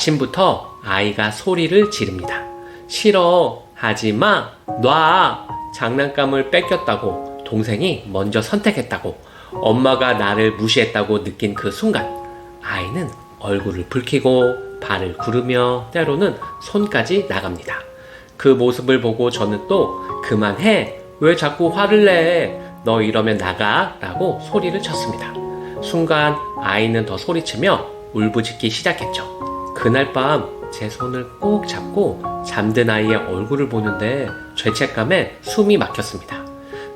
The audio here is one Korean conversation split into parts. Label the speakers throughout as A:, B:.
A: 아침부터 아이가 소리를 지릅니다. 싫어, 하지 마, 놔. 장난감을 뺏겼다고, 동생이 먼저 선택했다고, 엄마가 나를 무시했다고 느낀 그 순간, 아이는 얼굴을 붉히고 발을 구르며 때로는 손까지 나갑니다. 그 모습을 보고 저는 또 그만해. 왜 자꾸 화를 내? 너 이러면 나가. 라고 소리를 쳤습니다. 순간 아이는 더 소리치며 울부짖기 시작했죠. 그날 밤 제 손을 꼭 잡고 잠든 아이의 얼굴을 보는데 죄책감에 숨이 막혔습니다.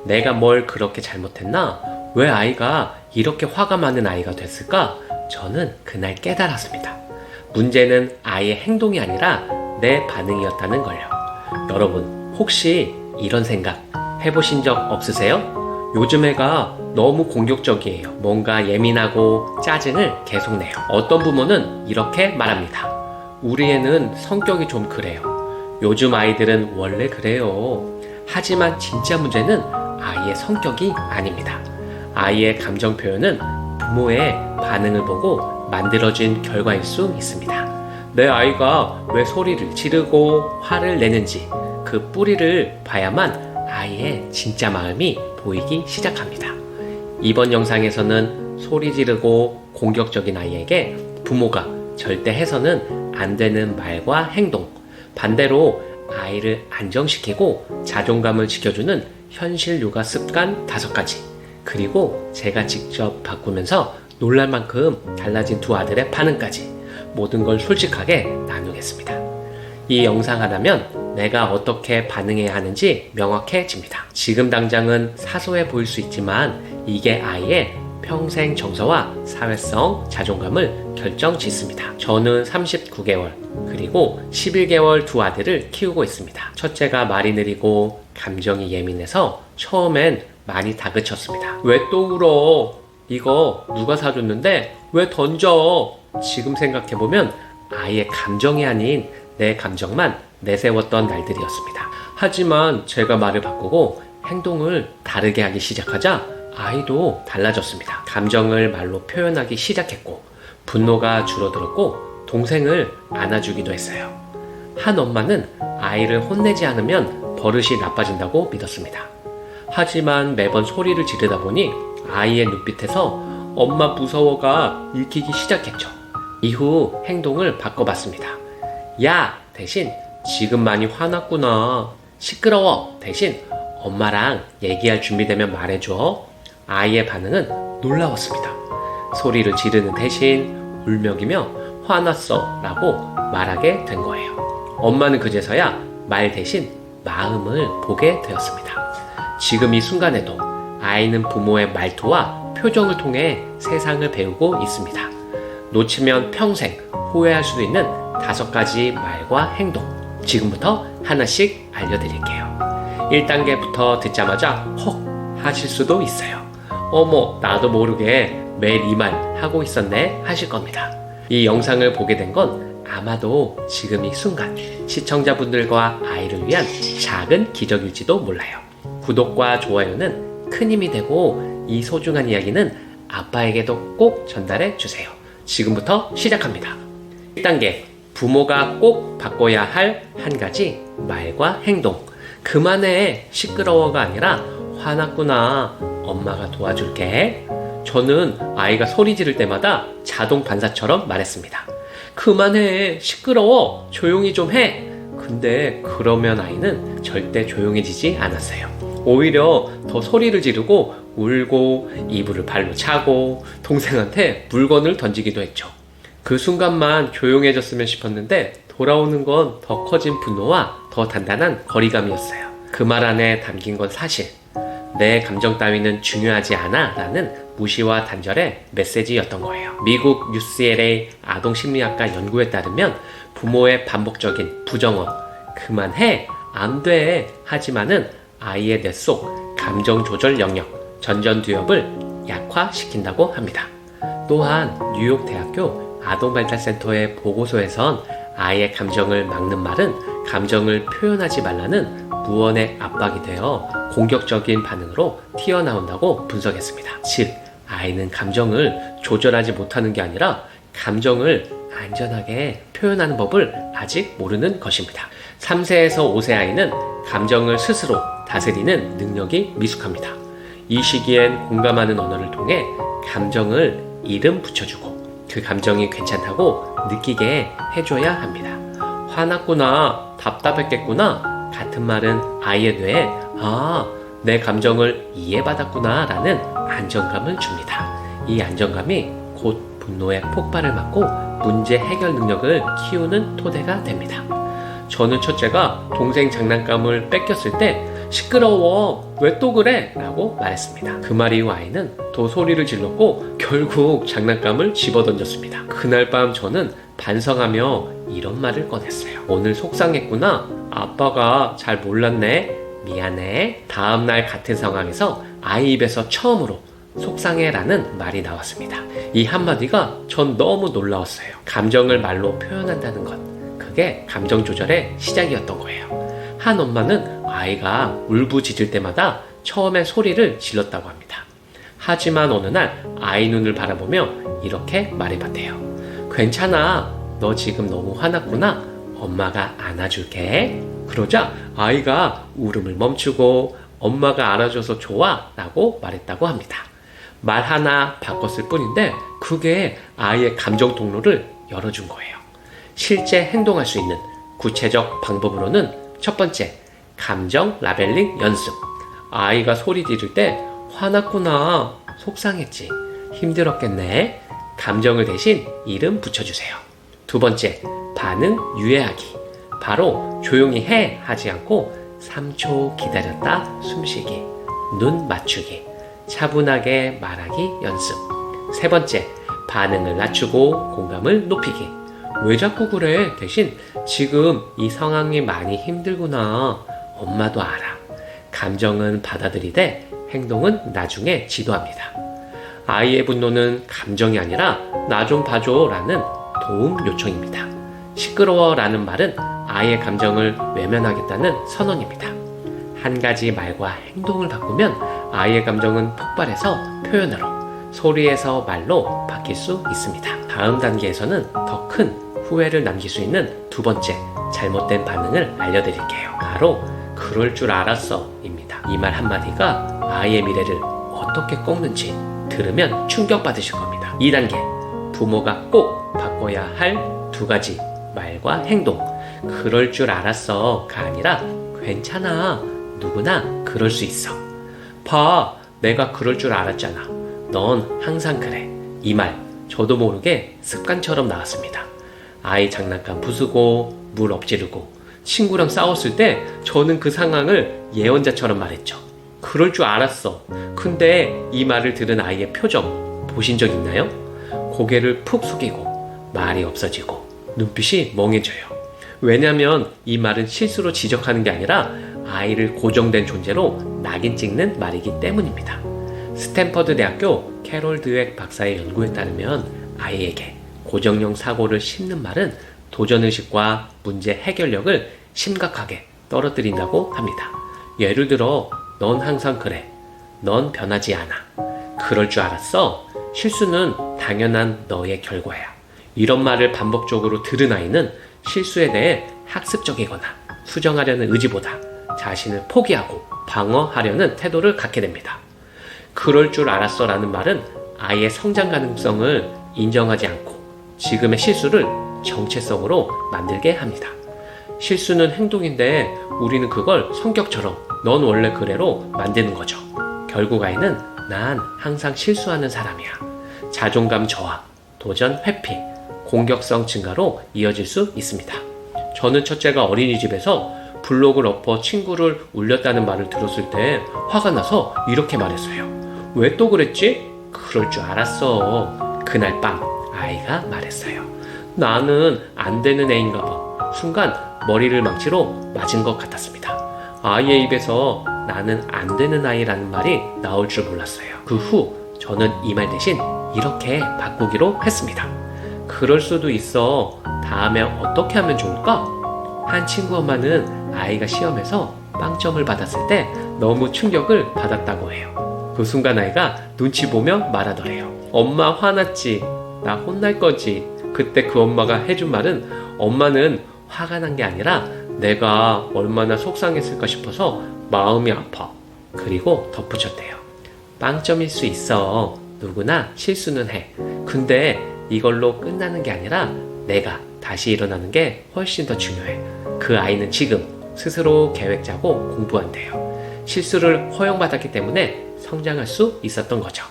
A: 내가 뭘 그렇게 잘못했나? 왜 아이가 이렇게 화가 많은 아이가 됐을까? 저는 그날 깨달았습니다. 문제는 아이의 행동이 아니라 내 반응이었다는 걸요. 여러분, 혹시 이런 생각 해보신 적 없으세요? 요즘 애가 너무 공격적이에요. 뭔가 예민하고 짜증을 계속 내요. 어떤 부모는 이렇게 말합니다. 우리 애는 성격이 좀 그래요. 요즘 아이들은 원래 그래요. 하지만 진짜 문제는 아이의 성격이 아닙니다. 아이의 감정 표현은 부모의 반응을 보고 만들어진 결과일 수 있습니다. 내 아이가 왜 소리를 지르고 화를 내는지 그 뿌리를 봐야만 아이의 진짜 마음이 보이기 시작합니다. 이번 영상에서는 소리 지르고 공격적인 아이에게 부모가 절대 해서는 안 되는 말과 행동, 반대로 아이를 안정시키고 자존감을 지켜주는 현실 요가 습관 다섯 가지, 그리고 제가 직접 바꾸면서 놀랄 만큼 달라진 두 아들의 반응까지 모든 걸 솔직하게 나누겠습니다. 이 영상 하나면 내가 어떻게 반응해야 하는지 명확해집니다. 지금 당장은 사소해 보일 수 있지만 이게 아이의 평생 정서와 사회성, 자존감을 결정 짓습니다. 저는 39개월, 그리고 11개월 두 아들을 키우고 있습니다. 첫째가 말이 느리고 감정이 예민해서 처음엔 많이 다그쳤습니다. 왜 또 울어? 이거 누가 사줬는데 왜 던져? 지금 생각해보면 아이의 감정이 아닌 내 감정만 내세웠던 날들이었습니다. 하지만 제가 말을 바꾸고 행동을 다르게 하기 시작하자 아이도 달라졌습니다. 감정을 말로 표현하기 시작했고 분노가 줄어들었고 동생을 안아주기도 했어요. 한 엄마는 아이를 혼내지 않으면 버릇이 나빠진다고 믿었습니다. 하지만 매번 소리를 지르다 보니 아이의 눈빛에서 엄마 무서워가 읽히기 시작했죠. 이후 행동을 바꿔봤습니다. 야! 대신 지금 많이 화났구나. 시끄러워! 대신 엄마랑 얘기할 준비되면 말해줘. 아이의 반응은 놀라웠습니다. 소리를 지르는 대신 울먹이며 화났어 라고 말하게 된 거예요. 엄마는 그제서야 말 대신 마음을 보게 되었습니다. 지금 이 순간에도 아이는 부모의 말투와 표정을 통해 세상을 배우고 있습니다. 놓치면 평생 후회할 수도 있는 다섯 가지 말과 행동. 지금부터 하나씩 알려드릴게요. 1단계부터 듣자마자 헉 하실 수도 있어요. 어머, 나도 모르게 매일 이 말 하고 있었네 하실 겁니다. 이 영상을 보게 된 건 아마도 지금 이 순간 시청자분들과 아이를 위한 작은 기적일지도 몰라요. 구독과 좋아요는 큰 힘이 되고 이 소중한 이야기는 아빠에게도 꼭 전달해 주세요. 지금부터 시작합니다. 1단계 부모가 꼭 바꿔야 할 한 가지 말과 행동. 그만해 시끄러워가 아니라 화났구나. 엄마가 도와줄게. 저는 아이가 소리 지를 때마다 자동 반사처럼 말했습니다. 그만해. 시끄러워. 조용히 좀 해. 근데 그러면 아이는 절대 조용해지지 않았어요. 오히려 더 소리를 지르고 울고 이불을 발로 차고 동생한테 물건을 던지기도 했죠. 그 순간만 조용해졌으면 싶었는데 돌아오는 건 더 커진 분노와 더 단단한 거리감이었어요. 그 말 안에 담긴 건 사실. 내 감정 따위는 중요하지 않아 라는 무시와 단절의 메시지였던 거예요. 미국 UCLA 아동심리학과 연구에 따르면 부모의 반복적인 부정어, 그만해, 안 돼, 하지만은 아이의 뇌 속 감정 조절 영역, 전전두엽을 약화시킨다고 합니다. 또한 뉴욕 대학교 아동발달센터의 보고서에선 아이의 감정을 막는 말은 감정을 표현하지 말라는 무언의 압박이 되어 공격적인 반응으로 튀어나온다고 분석했습니다. 즉, 아이는 감정을 조절하지 못하는 게 아니라 감정을 안전하게 표현하는 법을 아직 모르는 것입니다. 3세에서 5세 아이는 감정을 스스로 다스리는 능력이 미숙합니다. 이 시기엔 공감하는 언어를 통해 감정을 이름 붙여주고 그 감정이 괜찮다고 느끼게 해줘야 합니다. 화났구나, 답답했겠구나 같은 말은 아이의 뇌에 아, 내 감정을 이해받았구나 라는 안정감을 줍니다. 이 안정감이 곧 분노의 폭발을 막고 문제 해결 능력을 키우는 토대가 됩니다. 저는 첫째가 동생 장난감을 뺏겼을 때 시끄러워 왜 또 그래? 라고 말했습니다. 그 말 이 후 아이는 더 소리를 질렀고 결국 장난감을 집어던졌습니다. 그날 밤 저는 반성하며 이런 말을 꺼냈어요 오늘 속상했구나. 아빠가 잘 몰랐네. 미안해. 다음날 같은 상황에서 아이 입에서 처음으로 속상해 라는 말이 나왔습니다. 이 한마디가 전 너무 놀라웠어요. 감정을 말로 표현한다는 것. 그게 감정 조절의 시작이었던 거예요 한 엄마는 아이가 울부짖을 때마다 처음에 소리를 질렀다고 합니다. 하지만 어느 날 아이 눈을 바라보며 이렇게 말해봤대요. 괜찮아. 너 지금 너무 화났구나. 엄마가 안아줄게. 그러자 아이가 울음을 멈추고 엄마가 안아줘서 좋아. 라고 말했다고 합니다. 말 하나 바꿨을 뿐인데 그게 아이의 감정 통로를 열어준 거예요. 실제 행동할 수 있는 구체적 방법으로는 첫 번째, 감정 라벨링 연습. 아이가 소리 지를 때 화났구나, 속상했지, 힘들었겠네. 감정을 대신 이름 붙여주세요. 두 번째, 반응 유예하기. 바로 조용히 해 하지 않고 3초 기다렸다 숨쉬기, 눈 맞추기, 차분하게 말하기 연습. 세 번째, 반응을 낮추고 공감을 높이기. 왜 자꾸 그래? 대신 지금 이 상황이 많이 힘들구나. 엄마도 알아. 감정은 받아들이되 행동은 나중에 지도합니다. 아이의 분노는 감정이 아니라 나 좀 봐줘 라는 도움 요청입니다. 시끄러워 라는 말은 아이의 감정을 외면하겠다는 선언입니다. 한 가지 말과 행동을 바꾸면 아이의 감정은 폭발해서 표현으로, 소리에서 말로 바뀔 수 있습니다. 다음 단계에서는 더 큰 후회를 남길 수 있는 두 번째 잘못된 반응을 알려드릴게요. 바로 그럴 줄 알았어 입니다. 이 말 한마디가 아이의 미래를 어떻게 꺾는지 들으면 충격받으실 겁니다. 2단계 부모가 꼭 바꿔야 할 두 가지 말과 행동. 그럴 줄 알았어가 아니라 괜찮아. 누구나 그럴 수 있어. 봐. 내가 그럴 줄 알았잖아. 넌 항상 그래. 이 말 저도 모르게 습관처럼 나왔습니다. 아이 장난감 부수고 물 엎지르고 친구랑 싸웠을 때 저는 그 상황을 예언자처럼 말했죠. 그럴 줄 알았어. 근데 이 말을 들은 아이의 표정 보신 적 있나요? 고개를 푹 숙이고 말이 없어지고 눈빛이 멍해져요. 왜냐면 이 말은 실수로 지적하는 게 아니라 아이를 고정된 존재로 낙인 찍는 말이기 때문입니다. 스탠퍼드 대학교 캐롤 드웩 박사의 연구에 따르면 아이에게 고정형 사고를 심는 말은 도전의식과 문제 해결력을 심각하게 떨어뜨린다고 합니다. 예를 들어, 넌 항상 그래. 넌 변하지 않아. 그럴 줄 알았어. 실수는 당연한 너의 결과야. 이런 말을 반복적으로 들은 아이는 실수에 대해 학습적이거나 수정하려는 의지보다 자신을 포기하고 방어하려는 태도를 갖게 됩니다. 그럴 줄 알았어 라는 말은 아이의 성장 가능성을 인정하지 않고 지금의 실수를 정체성으로 만들게 합니다. 실수는 행동인데 우리는 그걸 성격처럼 넌 원래 그래로 만드는 거죠. 결국 아이는 난 항상 실수하는 사람이야. 자존감 저하, 도전 회피, 공격성 증가로 이어질 수 있습니다. 저는 첫째가 어린이집에서 블록을 엎어 친구를 울렸다는 말을 들었을 때 화가 나서 이렇게 말했어요. 왜 또 그랬지? 그럴 줄 알았어. 그날 밤 아이가 말했어요. 나는 안 되는 애인가 봐. 순간 머리를 망치로 맞은 것 같았습니다. 아이의 입에서 나는 안 되는 아이라는 말이 나올 줄 몰랐어요. 그 후 저는 이 말 대신 이렇게 바꾸기로 했습니다. 그럴 수도 있어. 다음에 어떻게 하면 좋을까? 한 친구 엄마는 아이가 시험에서 빵점을 받았을 때 너무 충격을 받았다고 해요. 그 순간 아이가 눈치 보며 말하더래요. 엄마 화났지? 나 혼날 거지? 그때 그 엄마가 해준 말은 엄마는 화가 난 게 아니라 내가 얼마나 속상했을까 싶어서 마음이 아파. 그리고 덧붙였대요. 빵점일 수 있어. 누구나 실수는 해. 근데 이걸로 끝나는 게 아니라 내가 다시 일어나는 게 훨씬 더 중요해. 그 아이는 지금 스스로 계획 짜고 공부한대요. 실수를 허용받았기 때문에 성장할 수 있었던 거죠.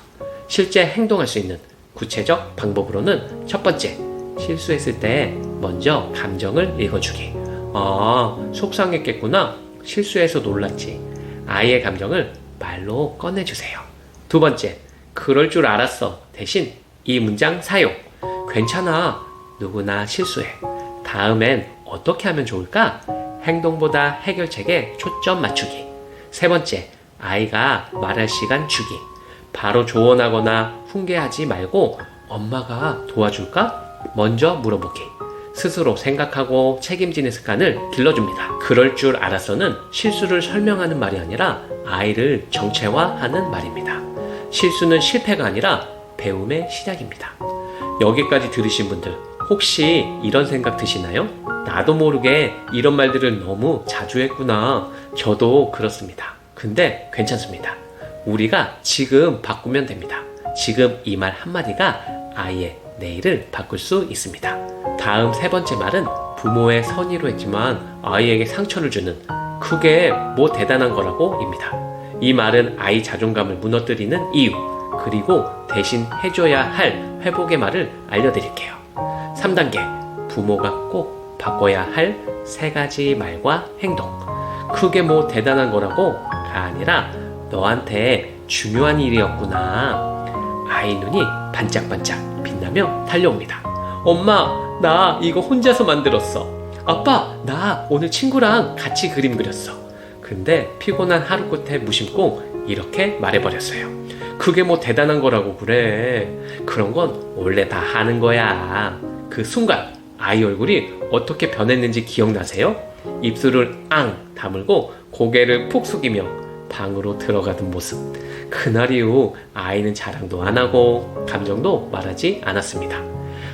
A: 실제 행동할 수 있는 구체적 방법으로는 첫 번째, 실수했을 때 먼저 감정을 읽어주기. 아, 속상했겠구나. 실수해서 놀랐지. 아이의 감정을 말로 꺼내주세요. 두 번째, 그럴 줄 알았어. 대신 이 문장 사용. 괜찮아. 누구나 실수해. 다음엔 어떻게 하면 좋을까? 행동보다 해결책에 초점 맞추기. 세 번째, 아이가 말할 시간 주기. 바로 조언하거나 훈계하지 말고 엄마가 도와줄까? 먼저 물어보기. 스스로 생각하고 책임지는 습관을 길러줍니다. 그럴 줄 알았어는 실수를 설명하는 말이 아니라 아이를 정체화하는 말입니다. 실수는 실패가 아니라 배움의 시작입니다. 여기까지 들으신 분들 혹시 이런 생각 드시나요? 나도 모르게 이런 말들을 너무 자주 했구나. 저도 그렇습니다. 근데 괜찮습니다. 우리가 지금 바꾸면 됩니다. 지금 이 말 한마디가 아이의 내일을 바꿀 수 있습니다. 다음 세 번째 말은 부모의 선의로 했지만 아이에게 상처를 주는 그게 뭐 대단한 거라고입니다. 이 말은 아이 자존감을 무너뜨리는 이유, 그리고 대신 해줘야 할 회복의 말을 알려드릴게요. 3단계, 부모가 꼭 바꿔야 할 세 가지 말과 행동. 그게 뭐 대단한 거라고가 아니라 너한테 중요한 일이었구나. 아이 눈이 반짝반짝 빛나며 달려옵니다. 엄마, 나 이거 혼자서 만들었어. 아빠, 나 오늘 친구랑 같이 그림 그렸어. 근데 피곤한 하루 끝에 무심코 이렇게 말해버렸어요. 그게 뭐 대단한 거라고 그래. 그런 건 원래 다 하는 거야. 그 순간 아이 얼굴이 어떻게 변했는지 기억나세요? 입술을 앙 다물고 고개를 푹 숙이며 방으로 들어가던 모습. 그날 이후 아이는 자랑도 안 하고 감정도 말하지 않았습니다.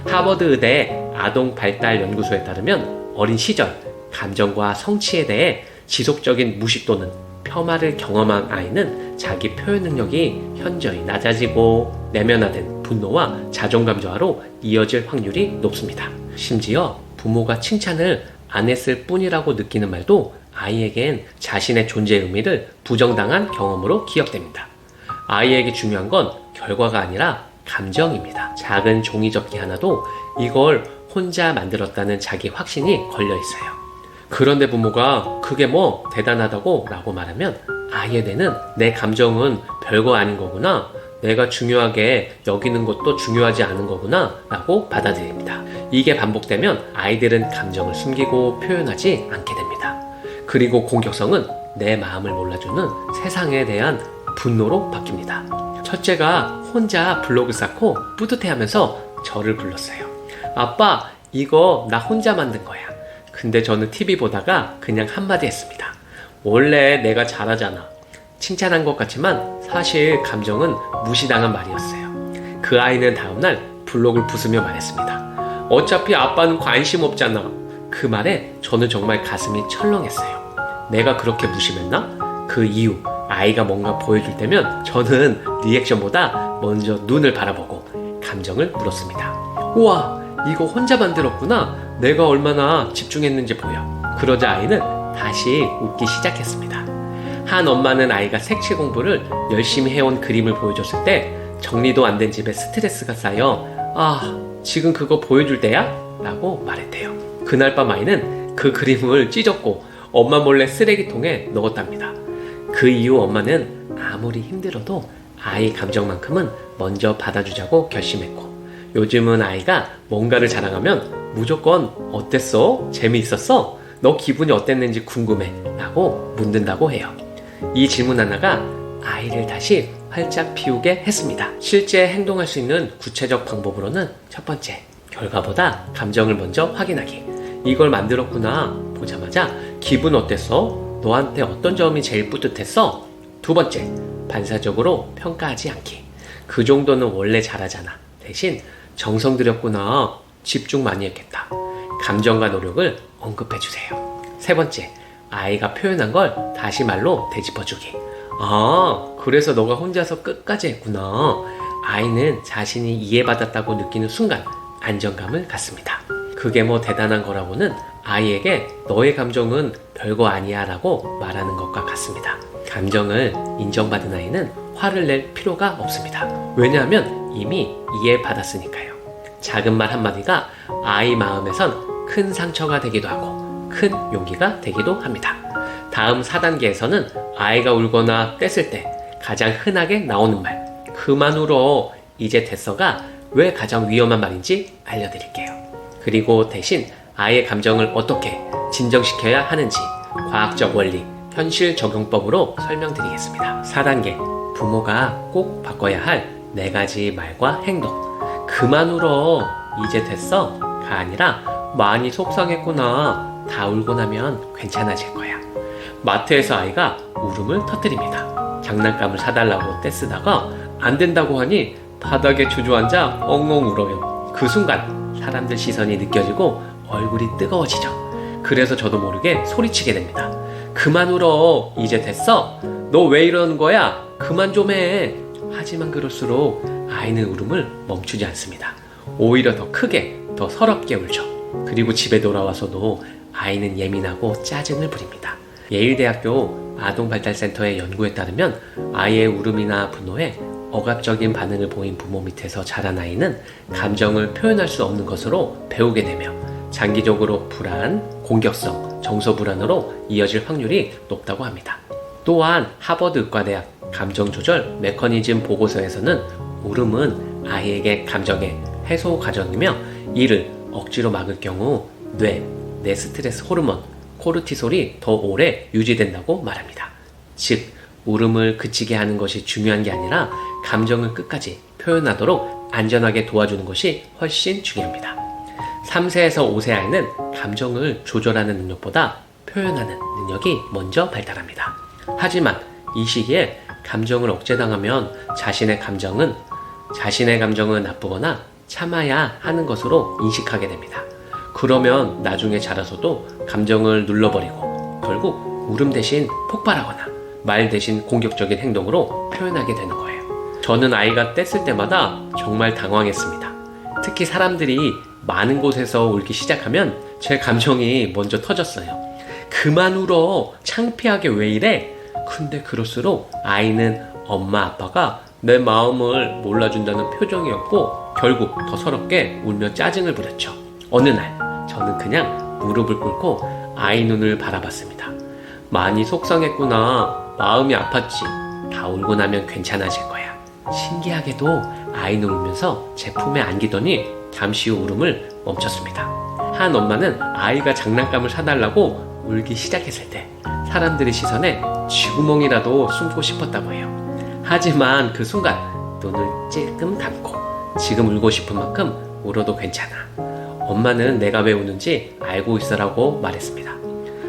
A: 하버드 의대 아동 발달 연구소에 따르면 어린 시절 감정과 성취에 대해 지속적인 무식 또는 폄하를 경험한 아이는 자기 표현 능력이 현저히 낮아지고 내면화된 분노와 자존감 저하로 이어질 확률이 높습니다. 심지어 부모가 칭찬을 안 했을 뿐이라고 느끼는 말도 아이에겐 자신의 존재 의미를 부정당한 경험으로 기억됩니다. 아이에게 중요한 건 결과가 아니라 감정입니다. 작은 종이 접기 하나도 이걸 혼자 만들었다는 자기 확신이 걸려 있어요. 그런데 부모가 그게 뭐 대단하다고 라고 말하면 아이의 뇌는 내 감정은 별거 아닌 거구나. 내가 중요하게 여기는 것도 중요하지 않은 거구나. 라고 받아들입니다. 이게 반복되면 아이들은 감정을 숨기고 표현하지 않게 됩니다. 그리고 공격성은 내 마음을 몰라주는 세상에 대한 분노로 바뀝니다. 첫째가 혼자 블로그 쌓고 뿌듯해하면서 저를 불렀어요. 아빠, 이거 나 혼자 만든 거야. 근데 저는 TV 보다가 그냥 한마디 했습니다. 원래 내가 잘하잖아. 칭찬한 것 같지만 사실 감정은 무시당한 말이었어요. 그 아이는 다음날 블록을 부수며 말했습니다. 어차피 아빠는 관심 없잖아. 그 말에 저는 정말 가슴이 철렁했어요. 내가 그렇게 무심했나? 그 이유, 아이가 뭔가 보여줄 때면 저는 리액션보다 먼저 눈을 바라보고 감정을 물었습니다. 우와, 이거 혼자 만들었구나. 내가 얼마나 집중했는지 보여. 그러자 아이는 다시 웃기 시작했습니다. 한 엄마는 아이가 색칠 공부를 열심히 해온 그림을 보여줬을 때 정리도 안 된 집에 스트레스가 쌓여 아, 지금 그거 보여줄 때야? 라고 말했대요. 그날 밤 아이는 그 그림을 찢었고 엄마 몰래 쓰레기통에 넣었답니다. 그 이후 엄마는 아무리 힘들어도 아이 감정만큼은 먼저 받아주자고 결심했고 요즘은 아이가 뭔가를 자랑하면 무조건 어땠어? 재미있었어? 너 기분이 어땠는지 궁금해 라고 묻는다고 해요. 이 질문 하나가 아이를 다시 활짝 피우게 했습니다. 실제 행동할 수 있는 구체적 방법으로는 첫 번째, 결과보다 감정을 먼저 확인하기. 이걸 만들었구나 보자마자 기분 어땠어? 너한테 어떤 점이 제일 뿌듯했어? 두 번째, 반사적으로 평가하지 않기. 그 정도는 원래 잘하잖아. 대신 정성 들였구나. 집중 많이 했겠다. 감정과 노력을 언급해 주세요. 세 번째, 아이가 표현한 걸 다시 말로 되짚어 주기. 아, 그래서 너가 혼자서 끝까지 했구나. 아이는 자신이 이해받았다고 느끼는 순간 안정감을 갖습니다. 그게 뭐 대단한 거라고는 아이에게 너의 감정은 별거 아니야 라고 말하는 것과 같습니다. 감정을 인정받은 아이는 화를 낼 필요가 없습니다. 왜냐하면 이미 이해받았으니까요. 작은 말 한마디가 아이 마음에선 큰 상처가 되기도 하고 큰 용기가 되기도 합니다. 다음 4단계에서는 아이가 울거나 뗐을 때 가장 흔하게 나오는 말, 그만 울어. 이제 됐어가 왜 가장 위험한 말인지 알려드릴게요. 그리고 대신 아이의 감정을 어떻게 진정시켜야 하는지 과학적 원리, 현실 적용법으로 설명드리겠습니다. 4단계, 부모가 꼭 바꿔야 할 네 가지 말과 행동. 그만 울어. 이제 됐어. 가 아니라 많이 속상했구나. 다 울고 나면 괜찮아질 거야. 마트에서 아이가 울음을 터뜨립니다. 장난감을 사달라고 떼쓰다가 안 된다고 하니 바닥에 주저앉아 엉엉 울어요. 그 순간 사람들 시선이 느껴지고 얼굴이 뜨거워지죠. 그래서 저도 모르게 소리치게 됩니다. 그만 울어. 이제 됐어. 너 왜 이러는 거야? 그만 좀 해. 하지만 그럴수록 아이는 울음을 멈추지 않습니다. 오히려 더 크게, 더 서럽게 울죠. 그리고 집에 돌아와서도 아이는 예민하고 짜증을 부립니다. 예일대학교 아동발달센터의 연구에 따르면 아이의 울음이나 분노에 억압적인 반응을 보인 부모 밑에서 자란 아이는 감정을 표현할 수 없는 것으로 배우게 되며 장기적으로 불안, 공격성, 정서 불안으로 이어질 확률이 높다고 합니다. 또한 하버드 의과대학 감정조절 메커니즘 보고서에서는 울음은 아이에게 감정의 해소 과정이며 이를 억지로 막을 경우 뇌, 내 스트레스 호르몬, 코르티솔이 더 오래 유지된다고 말합니다. 즉, 울음을 그치게 하는 것이 중요한 게 아니라 감정을 끝까지 표현하도록 안전하게 도와주는 것이 훨씬 중요합니다. 3세에서 5세 아이는 감정을 조절하는 능력보다 표현하는 능력이 먼저 발달합니다. 하지만 이 시기에 감정을 억제당하면 자신의 감정은 자신의 감정은 나쁘거나 참아야 하는 것으로 인식하게 됩니다. 그러면 나중에 자라서도 감정을 눌러버리고 결국 울음 대신 폭발하거나 말 대신 공격적인 행동으로 표현하게 되는 거예요. 저는 아이가 뗐을 때마다 정말 당황했습니다. 특히 사람들이 많은 곳에서 울기 시작하면 제 감정이 먼저 터졌어요. 그만 울어. 창피하게 왜 이래? 근데 그럴수록 아이는 엄마 아빠가 내 마음을 몰라준다는 표정이었고 결국 더 서럽게 울며 짜증을 부렸죠. 어느 날 저는 그냥 무릎을 꿇고 아이 눈을 바라봤습니다. 많이 속상했구나. 마음이 아팠지. 다 울고 나면 괜찮아질. 신기하게도 아이는 울면서 제 품에 안기더니 잠시 후 울음을 멈췄습니다. 한 엄마는 아이가 장난감을 사달라고 울기 시작했을 때 사람들의 시선에 쥐구멍이라도 숨고 싶었다고 해요. 하지만 그 순간 눈을 찔끔 감고 지금 울고 싶은 만큼 울어도 괜찮아. 엄마는 내가 왜 우는지 알고 있어라고 말했습니다.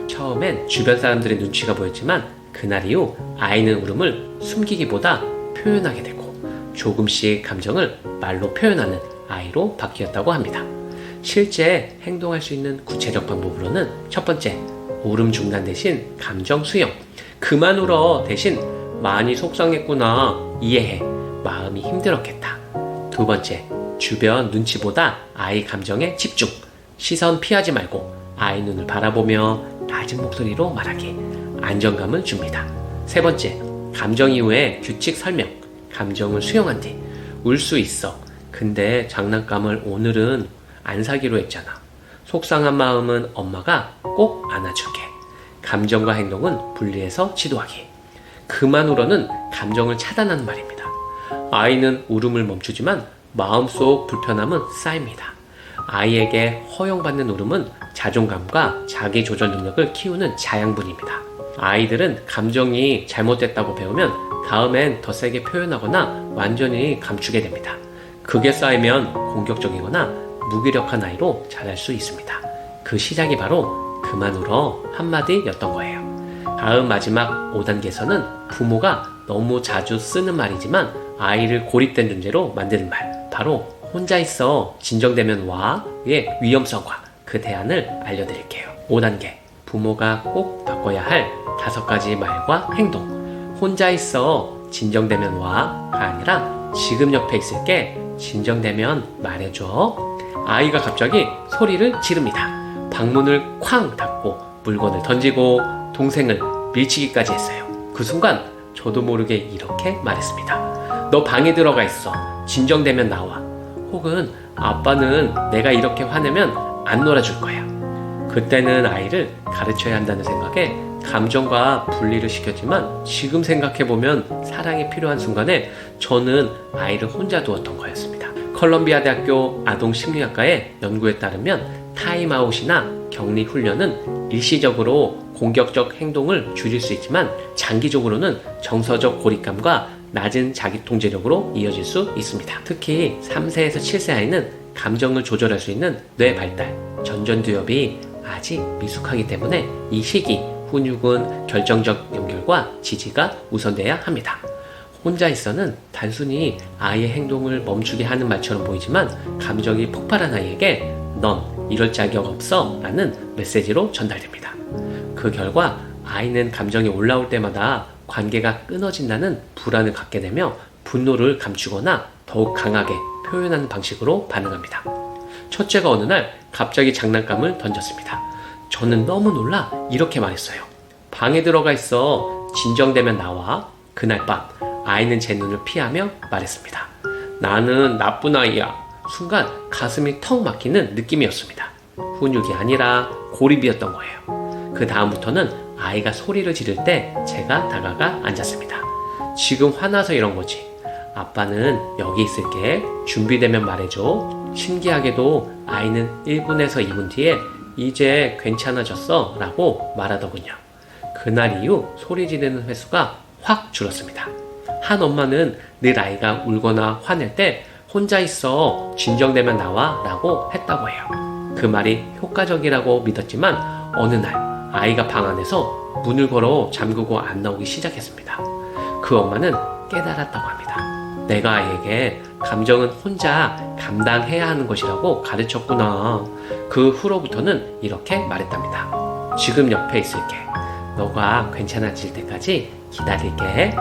A: 처음엔 주변 사람들의 눈치가 보였지만 그날 이후 아이는 울음을 숨기기보다 표현하게 되고 조금씩 감정을 말로 표현하는 아이로 바뀌었다고 합니다. 실제 행동할 수 있는 구체적 방법으로는 첫 번째, 울음 중단 대신 감정 수용. 그만 울어 대신 많이 속상했구나. 이해해. 마음이 힘들었겠다. 두 번째, 주변 눈치보다 아이 감정에 집중. 시선 피하지 말고 아이 눈을 바라보며 낮은 목소리로 말하기. 안정감을 줍니다. 세 번째, 감정 이후에 규칙 설명. 감정을 수용한 뒤. 울수 있어. 근데 장난감을 오늘은 안 사기로 했잖아. 속상한 마음은 엄마가 꼭 안아줄게. 감정과 행동은 분리해서 지도하기. 그만 울어는 감정을 차단하는 말입니다. 아이는 울음을 멈추지만 마음속 불편함은 쌓입니다. 아이에게 허용받는 울음은 자존감과 자기 조절 능력을 키우는 자양분입니다. 아이들은 감정이 잘못됐다고 배우면 다음엔 더 세게 표현하거나 완전히 감추게 됩니다. 그게 쌓이면 공격적이거나 무기력한 아이로 자랄 수 있습니다. 그 시작이 바로 그만 울어 한마디였던 거예요. 다음 마지막 5단계에서는 부모가 너무 자주 쓰는 말이지만 아이를 고립된 존재로 만드는 말, 바로 혼자 있어 진정되면 와의 위험성과 그 대안을 알려드릴게요. 5단계 부모가 꼭 바꿔야 할 다섯 가지 말과 행동. 혼자 있어 진정되면 와 가 아니라 지금 옆에 있을게 진정되면 말해줘. 아이가 갑자기 소리를 지릅니다. 방문을 쾅 닫고 물건을 던지고 동생을 밀치기까지 했어요. 그 순간 저도 모르게 이렇게 말했습니다. 너 방에 들어가 있어. 진정되면 나와. 혹은 아빠는 내가 이렇게 화내면 안 놀아줄 거야. 그때는 아이를 가르쳐야 한다는 생각에 감정과 분리를 시켰지만 지금 생각해보면 사랑이 필요한 순간에 저는 아이를 혼자 두었던 거였습니다. 컬럼비아 대학교 아동심리학과의 연구에 따르면 타임아웃이나 격리 훈련은 일시적으로 공격적 행동을 줄일 수 있지만 장기적으로는 정서적 고립감과 낮은 자기 통제력으로 이어질 수 있습니다. 특히 3세에서 7세 아이는 감정을 조절할 수 있는 뇌 발달, 전전두엽이 아직 미숙하기 때문에 이 시기 훈육은 결정적 연결과 지지가 우선돼야 합니다. 혼자 있어는 단순히 아이의 행동을 멈추게 하는 말처럼 보이지만 감정이 폭발한 아이에게 넌 이럴 자격 없어 라는 메시지로 전달됩니다. 그 결과 아이는 감정이 올라올 때마다 관계가 끊어진다는 불안을 갖게 되며 분노를 감추거나 더욱 강하게 표현하는 방식으로 반응합니다. 첫째가 어느 날 갑자기 장난감을 던졌습니다. 저는 너무 놀라 이렇게 말했어요. 방에 들어가 있어. 진정되면 나와. 그날 밤 아이는 제 눈을 피하며 말했습니다. 나는 나쁜 아이야. 순간 가슴이 턱 막히는 느낌이었습니다. 훈육이 아니라 고립이었던 거예요. 그 다음부터는 아이가 소리를 지를 때 제가 다가가 앉았습니다. 지금 화나서 이런 거지. 아빠는 여기 있을게. 준비되면 말해줘. 신기하게도 아이는 1분에서 2분 뒤에 이제 괜찮아졌어 라고 말하더군요. 그날 이후 소리 지르는 횟수가 확 줄었습니다. 한 엄마는 늘 아이가 울거나 화낼 때 혼자 있어 진정되면 나와 라고 했다고 해요. 그 말이 효과적이라고 믿었지만 어느 날 아이가 방 안에서 문을 걸어 잠그고 안 나오기 시작했습니다. 그 엄마는 깨달았다고 합니다. 내가 아이에게 감정은 혼자 감당해야 하는 것이라고 가르쳤구나. 그 후로부터는 이렇게 말했답니다. 지금 옆에 있을게. 너가 괜찮아질 때까지 기다릴게.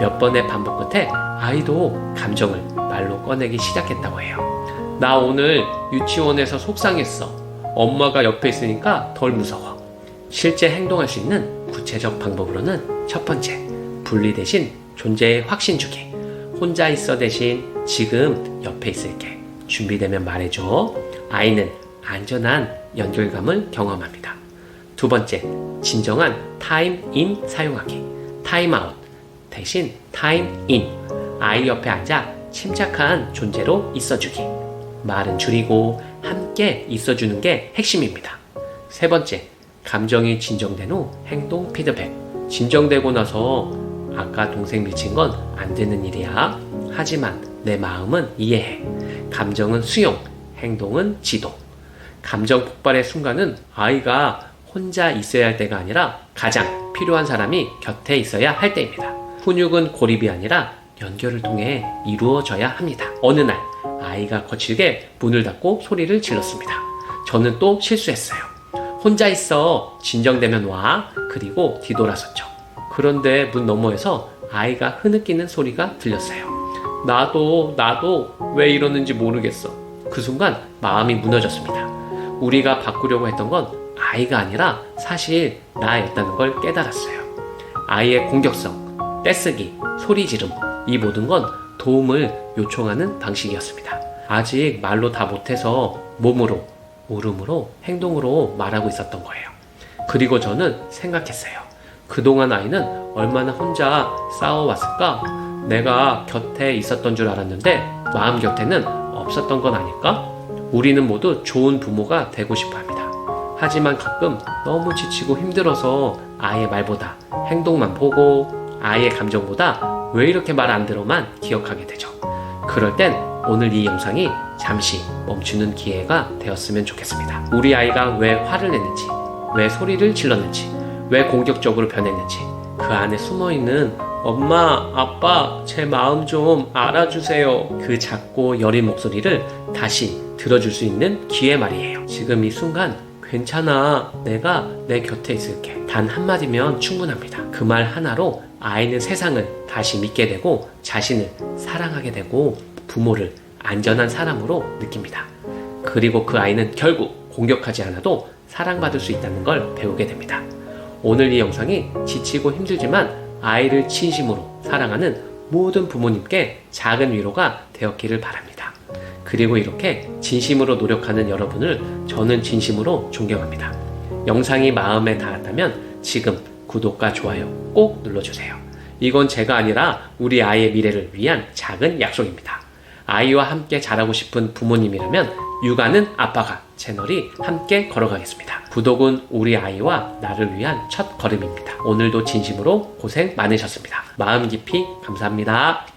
A: 몇 번의 반복 끝에 아이도 감정을 말로 꺼내기 시작했다고 해요. 나 오늘 유치원에서 속상했어. 엄마가 옆에 있으니까 덜 무서워. 실제 행동할 수 있는 구체적 방법으로는 첫 번째, 분리 대신 존재의 확신 주기. 혼자 있어 대신 지금 옆에 있을게. 준비되면 말해줘. 아이는 안전한 연결감을 경험합니다. 두 번째, 진정한 타임 인 사용하기. 타임 아웃 대신 타임 인. 아이 옆에 앉아 침착한 존재로 있어주기. 말은 줄이고 함께 있어주는 게 핵심입니다. 세 번째, 감정이 진정된 후 행동 피드백. 진정되고 나서 아까 동생 미친 건 안 되는 일이야. 하지만 내 마음은 이해해. 감정은 수용, 행동은 지도. 감정 폭발의 순간은 아이가 혼자 있어야 할 때가 아니라 가장 필요한 사람이 곁에 있어야 할 때입니다. 훈육은 고립이 아니라 연결을 통해 이루어져야 합니다. 어느 날 아이가 거칠게 문을 닫고 소리를 질렀습니다. 저는 또 실수했어요. 혼자 있어. 진정되면 와. 그리고 뒤돌아섰죠. 그런데 문 너머에서 아이가 흐느끼는 소리가 들렸어요. 나도, 나도 왜 이러는지 모르겠어. 그 순간 마음이 무너졌습니다. 우리가 바꾸려고 했던 건 아이가 아니라 사실 나였다는 걸 깨달았어요. 아이의 공격성, 떼쓰기, 소리 지름, 이 모든 건 도움을 요청하는 방식이었습니다. 아직 말로 다 못해서 몸으로, 울음으로, 행동으로 말하고 있었던 거예요. 그리고 저는 생각했어요. 그동안 아이는 얼마나 혼자 싸워왔을까? 내가 곁에 있었던 줄 알았는데 마음 곁에는 없었던 건 아닐까? 우리는 모두 좋은 부모가 되고 싶어 합니다. 하지만 가끔 너무 지치고 힘들어서 아이의 말보다 행동만 보고 아이의 감정보다 왜 이렇게 말 안 들어만 기억하게 되죠. 그럴 땐 오늘 이 영상이 잠시 멈추는 기회가 되었으면 좋겠습니다. 우리 아이가 왜 화를 냈는지, 왜 소리를 질렀는지, 왜 공격적으로 변했는지, 그 안에 숨어 있는 엄마, 아빠, 제 마음 좀 알아주세요. 그 작고 여린 목소리를 다시 들어줄 수 있는 기회 말이에요. 지금 이 순간 괜찮아. 내가 내 곁에 있을게. 단 한마디면 충분합니다. 그 말 하나로 아이는 세상을 다시 믿게 되고 자신을 사랑하게 되고 부모를 안전한 사람으로 느낍니다. 그리고 그 아이는 결국 공격하지 않아도 사랑받을 수 있다는 걸 배우게 됩니다. 오늘 이 영상이 지치고 힘들지만 아이를 진심으로 사랑하는 모든 부모님께 작은 위로가 되었기를 바랍니다. 그리고 이렇게 진심으로 노력하는 여러분을 저는 진심으로 존경합니다. 영상이 마음에 닿았다면 지금 구독과 좋아요 꼭 눌러주세요. 이건 제가 아니라 우리 아이의 미래를 위한 작은 약속입니다. 아이와 함께 자라고 싶은 부모님이라면 육아는 아빠가 채널이 함께 걸어가겠습니다. 구독은 우리 아이와 나를 위한 첫 걸음입니다. 오늘도 진심으로 고생 많으셨습니다. 마음 깊이 감사합니다.